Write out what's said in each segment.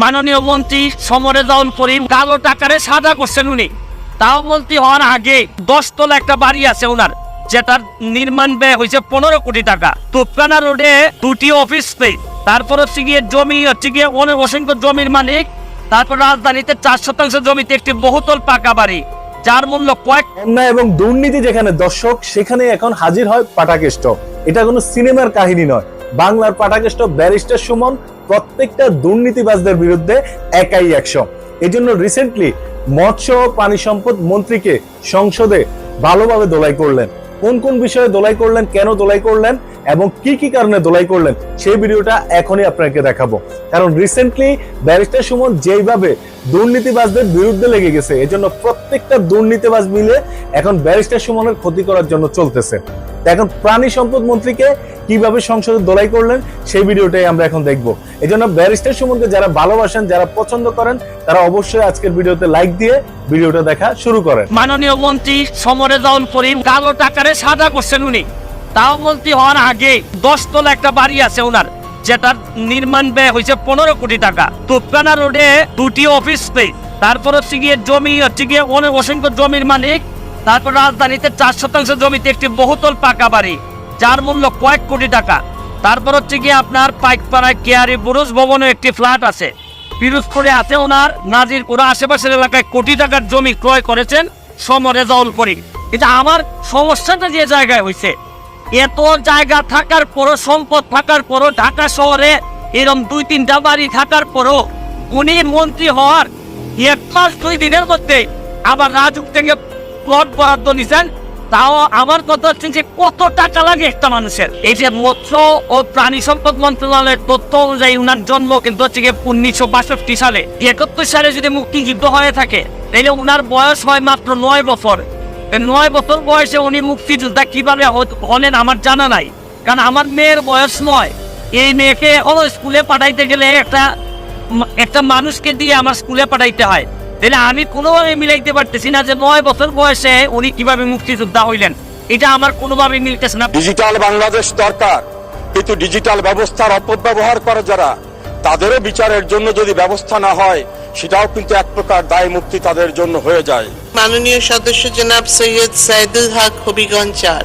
মাননীয় মন্ত্রী সমরে জাউল করিম কালো টাকারে সাদা করছেন উনি। তাও মন্ত্রী হওয়ার আগে দশতলা একটা বাড়ি আছে ওনার, যেটার নির্মাণ ব্যয় হয়েছে পনেরো কোটি টাকা। তুপকানা রোডে দুটি অফিস তারপর হচ্ছে গিয়ে জমি, হচ্ছে গিয়ে অনেক অসংখ্য জমির মালিক। তারপর রাজধানীতে চার শতাংশ জমিতে একটি বহুতল পাকা বাড়ি, যার মূল্য কয়েক অন্যায় এবং দুর্নীতি যেখানে দর্শক, সেখানে এখন হাজির হয় পাটাকেষ্ট। এটা কোনো সিনেমার কাহিনী নয়। বাংলার পাটাকেষ্ট ব্যারিস্টার সুমন প্রত্যেকটা দুর্নীতিবাজদের বিরুদ্ধে একাই একশো এই জন্য রিসেন্টলি মৎস্য ও পানি সম্পদ মন্ত্রীকে সংসদে ভালোভাবে দোলাই করলেন। কোন কোন বিষয়ে দোলাই করলেন, কেন দোলাই করলেন? এবং কি কি কারণে দোলাই করলেন সেই ভিডিওটা এখনই আপনাকে দেখাবো। কারণ রিসেন্টলি ব্যারিস্টার সুমন যেইভাবে দুর্নীতিবাজদের বিরুদ্ধে লেগে গেছে, এজন্য প্রত্যেকটা দুর্নীতিবাজ মিলে এখন ব্যারিস্টার সুমনের ক্ষতি করার জন্য চলতেছে। এখন প্রাণী সম্পদ মন্ত্রীকে কীভাবে সংসদে দোলাই করলেন সেই ভিডিওটাই আমরা এখন দেখব। এই জন্য ব্যারিস্টার সুমনকে যারা ভালোবাসেন, যারা পছন্দ করেন, তারা অবশ্যই আজকের ভিডিওতে লাইক দিয়ে ভিডিওটা দেখা শুরু করেন। মাননীয় মন্ত্রী সমরে জাউল করিম কালো টাকারে সাদা করছেন উনি। তাও মন্ত্রী হওয়ার আগে দশতলা একটা বাড়ি আছে ওনার, যেটার নির্মাণ ব্যয় হয়েছে পনেরো কোটি টাকা। তুপকানা রোডে দুটি অফিস স্পেস তারপর হচ্ছে গিয়ে জমি, হচ্ছে গিয়ে অনেক অসংখ্য জমির মালিক, তারপর রাজধানীতে চার শতাংশ জমিতে একটি বহুতল পাকা বাড়ি, যার মূল্য কয়েক কোটি টাকা। তারপর হচ্ছে গিয়ে আপনার পাইকপাড়ায় কেয়ারি বুরুজ ভবনে একটি ফ্ল্যাট আছে। পিরোজপুরে আছে ওনার, নাজিরপুরা আশেপাশের এলাকায় কোটি টাকার জমি ক্রয় করেছেন সমরে জল করি এটা আমার সমস্যাটা যে জায়গায় হয়েছে এত জায়গা থাকার পরও, সম্পদ থাকার পরও, ঢাকা শহরে এরম দুই তিনটা বাড়ি থাকার পরও উনি মন্ত্রী হওয়ার এক মাস দুই দিনের মধ্যে আবার রাজুক থেকে প্লট বরাদ্দ নিছেন, তাও আমার কথা হচ্ছে যে কত টাকা লাগে একটা মানুষের? এই যে মৎস্য ও প্রাণী সম্পদ মন্ত্রণালয়ের তথ্য অনুযায়ী উনার জন্ম কিন্তু হচ্ছে গিয়ে উনিশশো বাষট্টি সালে। একাত্তর সালে যদি মুক্তিযুদ্ধ হয়ে থাকে, তাহলে উনার বয়স হয় মাত্র নয় বছর। নয় বছর বয়সে উনি মুক্তিযোদ্ধা কীভাবে হলেন আমার জানা নাই। কারণ আমার মেয়ের বয়স নয়। এই মেয়েকে ও স্কুলে পাঠাইতে গেলে একটা একটা মানুষকে দিয়ে আমার স্কুলে পাঠাইতে হয়। তাহলে আমি কোনোভাবে মিলাইতে পারতেছি না যে নয় বছর বয়সে উনি কীভাবে মুক্তিযোদ্ধা হইলেন। এটা আমার কোনোভাবে মিলতেছে না। ডিজিটাল বাংলাদেশ দরকার। কিন্তু ডিজিটাল ব্যবস্থার অপব্যবহার করে যারা, তাদেরও বিচারের জন্য যদি ব্যবস্থা না হয়, সেটাও কিন্তু এক প্রকার দায় মুক্তি তাদের জন্য হয়ে যায়। মাননীয় সদস্য জনাব সৈয়দ সাইদুল হক হবিগঞ্জ চার।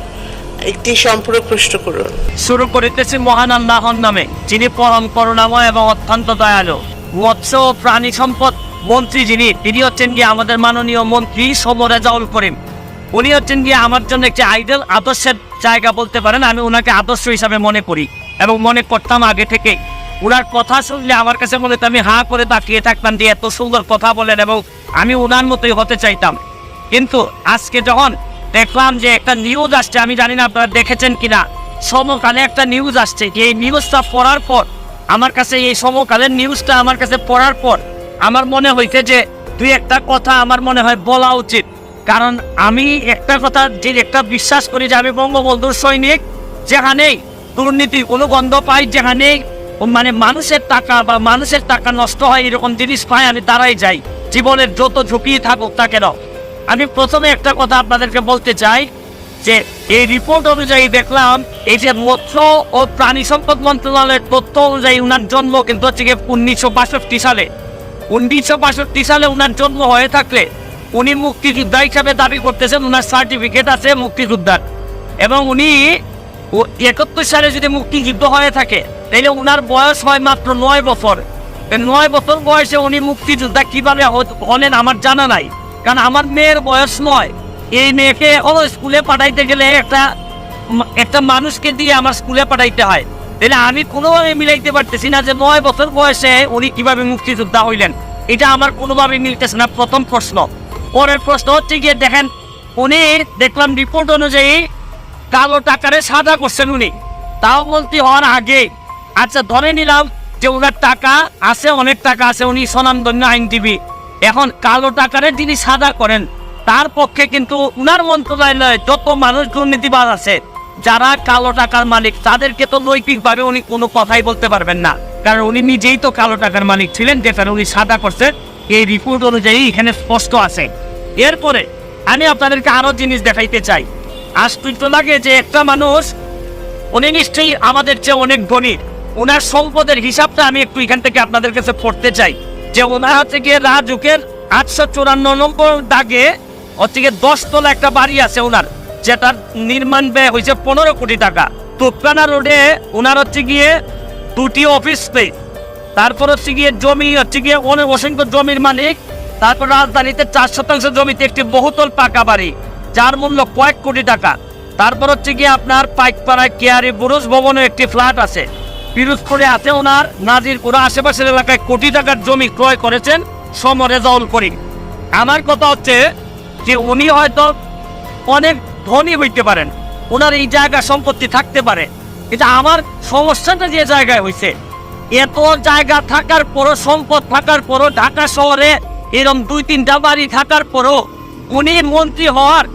একটি সম্পূরক প্রশ্ন করুন। শুরু করিতেছি মহান আল্লাহর নামে, যিনি পরম করুণাময় এবং অত্যন্ত দয়ালু। মৎস্য ও প্রাণী সম্পদ, মন্ত্রী যিনি, তিনি হচ্ছেন গিয়ে আমাদের মাননীয় মন্ত্রী সমরেজাউল করিম। উনি হচ্ছেন গিয়ে আমার জন্য একটি আইডল আদর্শের জায়গা বলতে পারেন, আমি ওনাকে আদর্শ হিসাবে মনে করি এবং মনে করতাম আগে থেকে ওনার কথা শুনলে আমার কাছে মনে হতো আমি হাঁ করে তাকিয়ে থাকতাম যে এত সুন্দর কথা বলেন এবং আমি ওনার মতোই হতে চাইতাম। কিন্তু আজকে যখন দেখলাম যে একটা নিউজ আসছে, আমি জানি না আপনারা দেখেছেন কিনা, সমকালে একটা নিউজ আসছে এই নিউজটা পড়ার পর, আমার কাছে এই সমকালের নিউজটা আমার কাছে পড়ার পর, আমার মনে হয়েছে যে দুই একটা কথা আমার মনে হয় বলা উচিত। কারণ আমি একটা কথা যে একটা বিশ্বাস করি যে আমি বঙ্গবন্ধুর সৈনিক, যেখানেই দুর্নীতি কোনো গন্ধ পাই, যেখানেই মানে মানুষের টাকা বা মানুষের টাকা নষ্ট হয় এরকম জিনিস পাই আমি তারাই যাই। জীবনের যত ঝুঁকি থাকুক তা কেন? আমি প্রথমে একটা কথা আপনাদেরকে বলতে চাই যে, এই রিপোর্ট অনুযায়ী দেখলাম, এই যে মৎস্য ও প্রাণী সম্পদ মন্ত্রণালয়ের তথ্য অনুযায়ী উনার জন্ম কিন্তু হচ্ছে গিয়ে উনিশশো বাষট্টি সালে। উনিশশো বাষট্টি সালে উনার জন্ম হয়ে থাকলে উনি মুক্তিযোদ্ধা হিসাবে দাবি করতেছেন, উনার সার্টিফিকেট আছে মুক্তিযোদ্ধার। এবং উনি একাত্তর সালে যদি মুক্তিযুদ্ধ হয়ে থাকে তাহলে ওনার বয়স হয় মাত্র নয় বছর। নয় বছর বয়সে উনি মুক্তিযোদ্ধা কীভাবে হলেন আমার জানা নাই। কারণ আমার মেয়ের বয়স নয়। এই মেয়েকে ও স্কুলে পাঠাইতে গেলে একটা একটা মানুষকে দিয়ে আমার স্কুলে পাঠাইতে হয়। তাহলে আমি কোনোভাবে মিলাইতে পারতেছি না যে নয় বছর বয়সে উনি কীভাবে মুক্তিযোদ্ধা হইলেন। এটা আমার কোনোভাবে মিলতেছে না। প্রথম প্রশ্ন। পরের প্রশ্ন হচ্ছে গিয়ে দেখেন, উনি দেখলাম রিপোর্ট অনুযায়ী কালো টাকারে সাদা করছেন উনি। তাও বলতে হওয়ার আগে আচ্ছা ধরে নিলাম যে ওনার টাকা আছে, অনেক টাকা আছে, উনি স্বনামধন্য আইনজীবী। এখন কালো টাকারে তিনি সাদা করেন, তার পক্ষে কিন্তু উনার মন্ত্রণালয়ে যত মানুষ দুর্নীতিবাদ আছে, যারা কালো টাকার মালিক, তাদেরকে তো নৈতিকভাবে উনি কোনো কথাই বলতে পারবেন না। কারণ উনি নিজেই তো কালো টাকার মালিক ছিলেন যেটা উনি সাদা করছেন এই রিপোর্ট অনুযায়ী এখানে স্পষ্ট আছে। এরপরে আমি আপনাদেরকে আরও জিনিস দেখাইতে চাই। আশ্চর্য লাগে যে একটা মানুষ, উনি নিশ্চয়ই আমাদের চেয়ে অনেক ধনী। ওনার সম্পদের হিসাবটা আমি একটু এখান থেকে আপনাদের কাছে পড়তে চাই। যে ওনার হচ্ছে গিয়ে রাজুকের আটশো চুরান্ন নম্বর দাগে হচ্ছে গিয়ে দশতলা একটা বাড়ি আছে ওনার যেটার নির্মাণ ব্যয় হয়েছে পনেরো কোটি টাকা। তুপকানা রোডে ওনার হচ্ছে গিয়ে দুটি অফিস স্পেস তারপর হচ্ছে গিয়ে জমি হচ্ছে গিয়ে অনেক অসংখ্য জমির মালিক। তারপর রাজধানীতে চার শতাংশ জমিতে একটি বহুতল পাকা বাড়ি, যার মূল্য কয়েক কোটি টাকা। তারপর হচ্ছে গিয়ে আপনার পাইকপাড়ায় কেয়ারি বুরুজ ভবনে একটি ফ্ল্যাট আছে। পিরোজপুরে আছে ওনার নাজির নাজিরপুরা আশেপাশের এলাকায় কোটি টাকার জমি ক্রয় করেছেন সমরে জল করি আমার কথা হচ্ছে যে উনি হয়তো অনেক ধনী হইতে পারেন, ওনার এই জায়গা সম্পত্তি থাকতে পারে। কিন্তু আমার সমস্যাটা যে জায়গায় হয়েছে এত জায়গা থাকার পরও, সম্পদ থাকার পরও, ঢাকা শহরে এরকম দুই তিনটা বাড়ি থাকার পরও উনি মন্ত্রী হওয়ার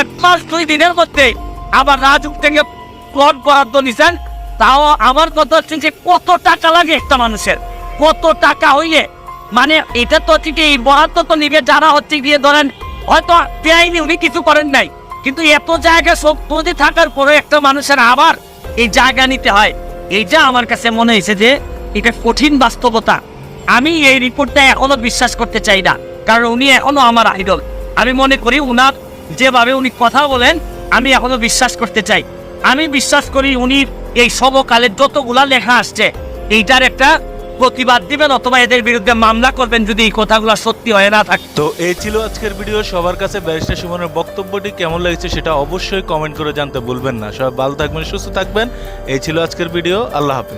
এক মাস দুই দিনের মধ্যে আবার রাজুক থেকে প্লট বরাদ্দ নিছেন। তাও আমার কথা হচ্ছে যে কত টাকা লাগে একটা মানুষের? কত টাকা হইলে? মানে এটা তো হচ্ছে এই বরাদ্দ তো নিবে যারা হচ্ছে গিয়ে ধরেন, হয়তো পেয়াইনি উনি কিছু করেন নাই। কিন্তু এত জায়গা সব নদী থাকার পরে একটা মানুষের আবার এই জায়গা নিতে হয়। এইটা আমার কাছে মনে হয়েছে যে এটা কঠিন বাস্তবতা। আমি এই রিপোর্টটা এখনও বিশ্বাস করতে চাই না, কারণ উনি এখনও আমার আইডল আমি মনে করি উনার যেভাবে উনি কথা বলেন, আমি এখনও বিশ্বাস করতে চাই। আমি বিশ্বাস করি উনি এই সমকালের যতগুলা লেখা আসছে, এইটার একটা প্রতিবাদ দিবেন অথবা এদের বিরুদ্ধে মামলা করবেন যদি এই কথাগুলো সত্যি হয় না থাকে। তো এই ছিল আজকের ভিডিও। সবার কাছে ব্যারিস্টার সুমনের বক্তব্যটি কেমন লেগেছে সেটা অবশ্যই কমেন্ট করে জানতে ভুলবেন না। সবাই ভালো থাকবেন, সুস্থ থাকবেন। এই ছিল আজকের ভিডিও। আল্লাহ হাফেজ।